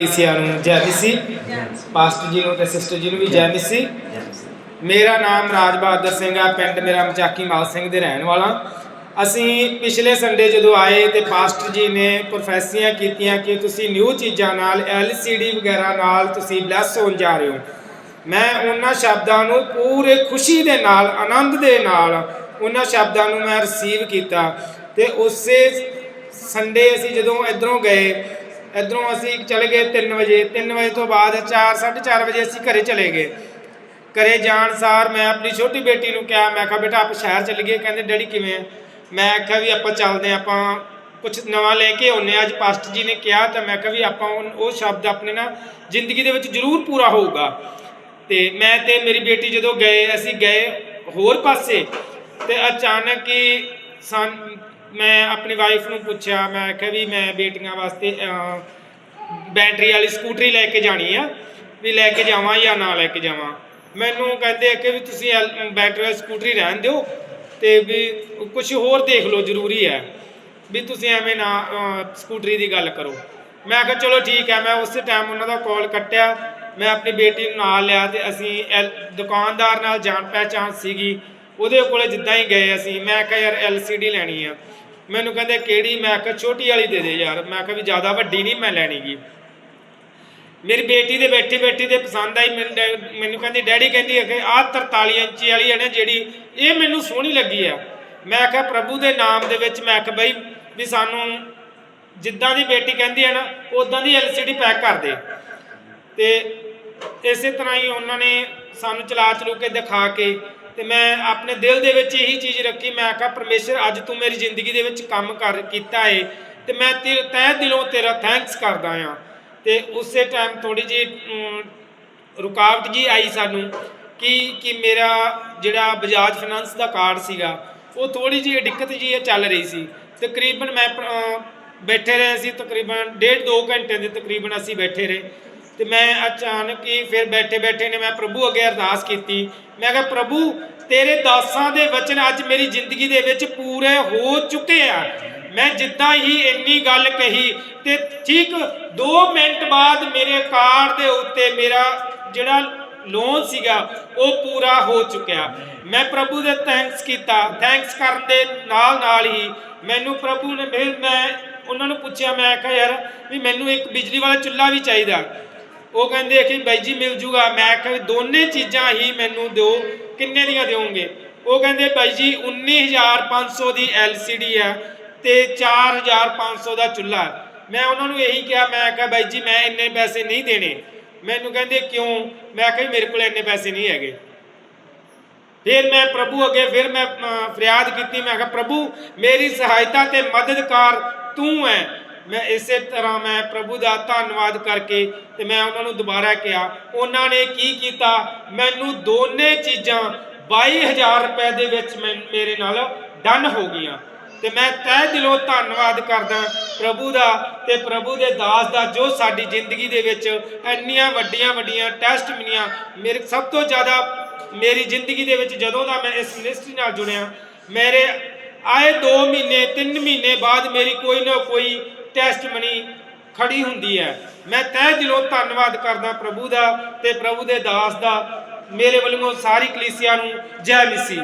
ਕਲੀਸਿਆ ਨੂੰ ਜੈ ਮਿਸੀ ਪਾਸਟਰ ਜੀ ਨੂੰ ਤੇ ਸਿਸਟਰ ਜੀ ਨੂੰ ਵੀ ਜੈ ਮਿਸੀ ਮੇਰਾ ਨਾਮ ਰਾਜ ਬਹਾਦਰ ਸਿੰਘ ਆ, ਪਿੰਡ ਮੇਰਾ ਮਚਾਕੀ ਮਾਲ ਸਿੰਘ ਦੇ ਰਹਿਣ ਵਾਲਾ। ਅਸੀਂ ਪਿਛਲੇ ਸੰਡੇ ਜਦੋਂ ਆਏ ਤੇ ਪਾਸਟਰ ਜੀ ਨੇ ਪ੍ਰੋਫੈਸੀਆਂ ਕੀਤੀਆਂ ਕਿ ਤੁਸੀਂ ਨਿਊ ਚੀਜ਼ਾਂ ਨਾਲ LCD ਵਗੈਰਾ ਨਾਲ ਤੁਸੀਂ ਬਲੈਸ ਹੋਣ ਜਾ ਰਹੇ ਹੋ। ਮੈਂ ਉਹਨਾਂ ਸ਼ਬਦਾਂ ਨੂੰ ਪੂਰੇ ਖੁਸ਼ੀ ਦੇ ਨਾਲ, ਆਨੰਦ ਦੇ ਨਾਲ ਉਹਨਾਂ ਸ਼ਬਦਾਂ ਨੂੰ ਮੈਂ ਰਿਸੀਵ ਕੀਤਾ। ਤੇ ਉਸੇ ਸੰਡੇ ਅਸੀਂ ਜਦੋਂ ਇਧਰੋਂ ਗਏ ਇਧਰੋਂ ਅਸੀਂ ਚਲੇ ਗਏ 3 ਵਜੇ। 3 ਵਜੇ ਤੋਂ ਬਾਅਦ 4 4:30 ਵਜੇ ਅਸੀਂ ਘਰੇ ਚਲੇ ਗਏ। ਘਰੇ ਜਾਣ ਸਾਰ ਮੈਂ ਆਪਣੀ ਛੋਟੀ ਬੇਟੀ ਨੂੰ ਕਿਹਾ, ਮੈਂ ਕਿਹਾ, ਬੇਟਾ, ਆਪਾਂ ਸ਼ਹਿਰ ਚਲੇ ਗਏ? ਕਹਿੰਦੇ, ਡੈਡੀ ਕਿਵੇਂ ਆ? ਮੈਂ ਕਿਹਾ ਵੀ ਆਪਾਂ ਚੱਲਦੇ ਹਾਂ, ਆਪਾਂ ਕੁਝ ਨਵਾਂ ਲੈ ਕੇ ਆਉਨੇ ਆ ਅੱਜ ਪਾਸਟਰ ਜੀ ਨੇ ਕਿਹਾ ਤਾਂ ਮੈਂ ਕਿਹਾ ਵੀ ਆਪਾਂ ਉਹ ਉਹ ਸ਼ਬਦ ਆਪਣੇ ਨਾ ਜ਼ਿੰਦਗੀ ਦੇ ਵਿੱਚ ਜ਼ਰੂਰ ਪੂਰਾ ਹੋਊਗਾ। ਤੇ ਮੈਂ ਤੇ ਮੇਰੀ ਬੇਟੀ ਜਦੋਂ ਗਏ, ਅਸੀਂ ਗਏ ਹੋਰ ਪਾਸੇ ਤੇ ਅਚਾਨਕ ਹੀ ਸਾਨ ਮੈਂ ਆਪਣੀ ਵਾਈਫ ਨੂੰ ਪੁੱਛਿਆ, ਮੈਂ ਆਖਿਆ ਵੀ ਮੈਂ ਬੇਟੀਆਂ ਵਾਸਤੇ ਬੈਟਰੀ ਵਾਲੀ ਸਕੂਟਰੀ ਲੈ ਕੇ ਜਾਣੀ ਆ, ਵੀ ਲੈ ਕੇ ਜਾਵਾਂ ਜਾਂ ਨਾ ਲੈ ਕੇ ਜਾਵਾਂ। ਮੈਨੂੰ ਕਹਿੰਦੇ ਕਿ ਵੀ ਤੁਸੀਂ ਐਲ- ਬੈਟਰੀ ਵਾਲੀ ਸਕੂਟਰੀ ਰਹਿਣ ਦਿਓ ਤੇ ਵੀ ਕੁਝ ਹੋਰ ਦੇਖ ਲਓ, ਜ਼ਰੂਰੀ ਹੈ। ਵੀ ਤੁਸੀਂ ਐਵੇਂ ਨਾ ਸਕੂਟਰੀ ਦੀ ਗੱਲ ਕਰੋ। ਮੈਂ ਕਿਹਾ ਚਲੋ ਠੀਕ ਹੈ, ਮੈਂ ਉਸੇ ਟਾਈਮ ਉਹਨਾਂ ਦਾ ਕਾਲ ਕੱਟਿਆ, ਮੈਂ ਆਪਣੀ ਬੇਟੀ ਨੂੰ ਨਾਲ ਲਿਆ ਤੇ ਅਸੀਂ ਐਲ- ਦੁਕਾਨਦਾਰ ਨਾਲ ਜਾਣ ਪਹਿਚਾਣ ਸੀਗੀ। ਉਹਦੇ ਕੋਲੇ ਜਿੱਦਾਂ ਹੀ ਗਏ ਅਸੀਂ, ਮੈਂ ਕਿਹਾ ਯਾਰ LCD ਲੈਣੀ ਆ। ਮੈਨੂੰ ਕਹਿੰਦੇ ਕਿਹੜੀ, ਮੈਂ ਕਿਹਾ ਛੋਟੀ ਵਾਲੀ ਦੇ ਦੇ ਯਾਰ। ਮੈਂ ਕਿਹਾ ਵੀ ਜ਼ਿਆਦਾ ਵੱਡੀ ਨਹੀਂ, ਮੈਂ ਲੈਣੀਗੀ ਮੇਰੀ ਬੇਟੀ ਦੇ ਬੈਠੇ ਬੈਠੇ ਤੇ ਪਸੰਦ ਆਈ। ਮੈਨੂੰ ਮੈਨੂੰ ਕਹਿੰਦੀ, ਡੈਡੀ ਕਹਿੰਦੀ ਹੈ ਕਿ ਆਹ 43 ਇੰਚੀ ਵਾਲੀ ਹੈ ਨਾ ਜਿਹੜੀ, ਇਹ ਮੈਨੂੰ ਸੋਹਣੀ ਲੱਗੀ ਆ। ਮੈਂ ਕਿਹਾ, ਪ੍ਰਭੂ ਦੇ ਨਾਮ ਦੇ ਵਿੱਚ ਮੈਂ ਕਿਹਾ ਬਈ, ਵੀ ਸਾਨੂੰ ਜਿੱਦਾਂ ਦੀ ਬੇਟੀ ਕਹਿੰਦੀ ਹੈ ਨਾ ਉਦਾਂ ਦੀ LCD ਪੈਕ ਕਰ ਦੇ। ਤੇ ਇਸੇ ਤਰ੍ਹਾਂ ਹੀ ਉਹਨਾਂ ਨੇ ਸਾਨੂੰ ਚਲਾ ਚਲੂ ਕੇ ਦਿਖਾ ਕੇ ਤੇ ਮੈਂ ਆਪਣੇ ਦਿਲ ਦੇ ਵਿੱਚ ਇਹੀ ਚੀਜ਼ ਰੱਖੀ ਮੈਂ ਕਿਹਾ ਪਰਮੇਸ਼ਰ ਅੱਜ ਤੂੰ ਮੇਰੀ ਜ਼ਿੰਦਗੀ ਦੇ ਵਿੱਚ ਕੰਮ ਕਰ ਕੀਤਾ ਏ ਤੇ ਮੈਂ ਤੇ ਤਹਿ ਦਿਲੋਂ ਤੇਰਾ ਥੈਂਕਸ ਕਰਦਾ ਆ। ਤੇ ਉਸੇ ਟਾਈਮ ਥੋੜੀ ਜੀ ਰੁਕਾਵਟ ਜੀ ਆਈ ਸਾਨੂੰ ਕਿ ਕਿ ਮੇਰਾ ਜਿਹੜਾ ਬਜਾਜ ਫਾਈਨਾਂਸ ਦਾ ਕਾਰਡ ਸੀਗਾ ਉਹ ਥੋੜੀ ਜਿਹੀ ਦਿੱਕਤ ਜੀ ਚੱਲ ਰਹੀ ਸੀ। ਤਕਰੀਬਨ ਮੈਂ ਅਹ, ਬੈਠੇ ਰਹੇ ਸੀ ਤਕਰੀਬਨ ਡੇਢ 2 ਘੰਟੇ ਦੇ ਤਕਰੀਬਨ ਅਸੀਂ ਬੈਠੇ ਰਹੇ। ਤੇ ਮੈਂ ਅਚਾਨਕ ਹੀ ਫਿਰ ਬੈਠੇ ਬੈਠੇ ਨੇ ਮੈਂ ਪ੍ਰਭੂ ਅੱਗੇ ਅਰਦਾਸ ਕੀਤੀ। ਮੈਂ ਕਿਹਾ, ਪ੍ਰਭੂ, ਤੇਰੇ ਦਾਸਾਂ ਦੇ ਵਚਨ ਅੱਜ ਮੇਰੀ ਜ਼ਿੰਦਗੀ ਦੇ ਵਿੱਚ ਪੂਰੇ ਹੋ ਚੁੱਕੇ ਆ। ਮੈਂ ਜਿੱਦਾਂ ਹੀ ਇੰਨੀ ਗੱਲ ਕਹੀ ਤੇ ਠੀਕ 2 ਮਿੰਟ ਬਾਅਦ ਮੇਰੇ ਕਾਰ ਦੇ ਉੱਤੇ ਮੇਰਾ ਜਿਹੜਾ ਲੋਨ ਸੀਗਾ, ਉਹ ਪੂਰਾ ਹੋ ਚੁੱਕਿਆ। ਮੈਂ ਪ੍ਰਭੂ ਦੇ ਥੈਂਕਸ ਕੀਤਾ। ਥੈਂਕਸ ਕਰਨ ਦੇ ਨਾਲ ਨਾਲ ਹੀ ਮੈਨੂੰ ਪ੍ਰਭੂ ਨੇ ਫਿਰ ਮੈਂ ਉਹਨਾਂ ਨੂੰ ਪੁੱਛਿਆ, ਮੈਂ ਕਿਹਾ, ਯਾਰ, ਵੀ ਮੈਨੂੰ ਇੱਕ ਬਿਜਲੀ ਵਾਲਾ ਚੁੱਲ੍ਹਾ ਵੀ ਚਾਹੀਦਾ। ਉਹ ਕਹਿੰਦੇ ਕਿ ਬਾਈ ਜੀ ਮਿਲ ਜੂਗਾ। ਮੈਂ ਕਿਹਾ ਵੀ ਦੋਨੇ ਚੀਜ਼ਾਂ ਹੀ ਮੈਨੂੰ ਦਿਓ। ਕਿੰਨੇ ਦੀਆਂ ਦਿਓਗੇ? ਉਹ ਕਹਿੰਦੇ ਬਾਈ ਜੀ 19500 ਦੀ LCD ਆ ਤੇ 4500 ਦਾ ਚੁੱਲ੍ਹਾ। ਮੈਂ ਉਹਨਾਂ ਨੂੰ ਇਹੀ ਕਿਹਾ ਮੈਂ ਕਿਹਾ ਬਾਈ ਜੀ ਮੈਂ ਇੰਨੇ ਪੈਸੇ ਨਹੀਂ ਦੇਣੇ। ਮੈਨੂੰ ਕਹਿੰਦੇ ਕਿਉਂ? ਮੈਂ ਕਿਹਾ ਜੀ, ਮੇਰੇ ਕੋਲ ਇੰਨੇ ਪੈਸੇ ਨਹੀਂ ਹੈਗੇ। ਫਿਰ ਮੈਂ ਪ੍ਰਭੂ ਅੱਗੇ ਫਿਰ ਮੈਂ ਫਰਿਆਦ ਕੀਤੀ। ਮੈਂ ਕਿਹਾ ਪ੍ਰਭੂ ਮੇਰੀ ਸਹਾਇਤਾ ਤੇ ਮਦਦਕਾਰ ਤੂੰ ਹੈ। ਮੈਂ ਇਸੇ ਤਰ੍ਹਾਂ ਮੈਂ ਪ੍ਰਭੂ ਦਾ ਧੰਨਵਾਦ ਕਰਕੇ ਤੇ ਮੈਂ ਉਹਨਾਂ ਨੂੰ ਦੁਬਾਰਾ ਕਿਹਾ, ਉਹਨਾਂ ਨੇ ਕੀ ਕੀਤਾ? ਮੈਨੂੰ ਦੋਨੇ ਚੀਜ਼ਾਂ 22000 ਰੁਪਏ ਦੇ ਵਿੱਚ ਮੈਂ, ਮੇਰੇ ਨਾਲ ਡਨ ਹੋ ਗਈਆਂ। ਤੇ ਮੈਂ ਤਹਿ ਦਿਲੋਂ ਧੰਨਵਾਦ ਕਰਦਾ ਪ੍ਰਭੂ ਦਾ ਤੇ ਪ੍ਰਭੂ ਦੇ ਦਾਸ ਦਾ ਜੋ ਸਾਡੀ ਜ਼ਿੰਦਗੀ ਦੇ ਵਿੱਚ ਇੰਨੀਆਂ ਵੱਡੀਆਂ ਵੱਡੀਆਂ ਟੈਸਟ ਮਿਲੀਆਂ। ਮੇਰੇ, ਸਭ ਤੋਂ ਜ਼ਿਆਦਾ ਮੇਰੀ ਜ਼ਿੰਦਗੀ ਦੇ ਵਿੱਚ ਜਦੋਂ ਦਾ ਮੈਂ ਇਸ ਮਿਨਿਸਟਰੀ ਨਾਲ ਜੁੜਿਆ, ਮੇਰੇ ਆਏ 2 ਮਹੀਨੇ 3 ਮਹੀਨੇ ਬਾਅਦ ਮੇਰੀ ਕੋਈ ਨਾ ਕੋਈ ਟੈਸਟ ਮਨੀ ਖੜੀ ਹੁੰਦੀ ਹੈ। ਮੈਂ ਤਹਿ ਦਿਲੋਂ ਧੰਨਵਾਦ ਕਰਦਾ ਪ੍ਰਭੂ ਦਾ ਤੇ ਪ੍ਰਭੂ ਦੇ ਦਾਸ ਦਾ। ਮੇਰੇ ਵੱਲੋਂ ਸਾਰੀ ਕਲੀਸਿਆ ਨੂੰ ਜੈ ਮਸੀਹ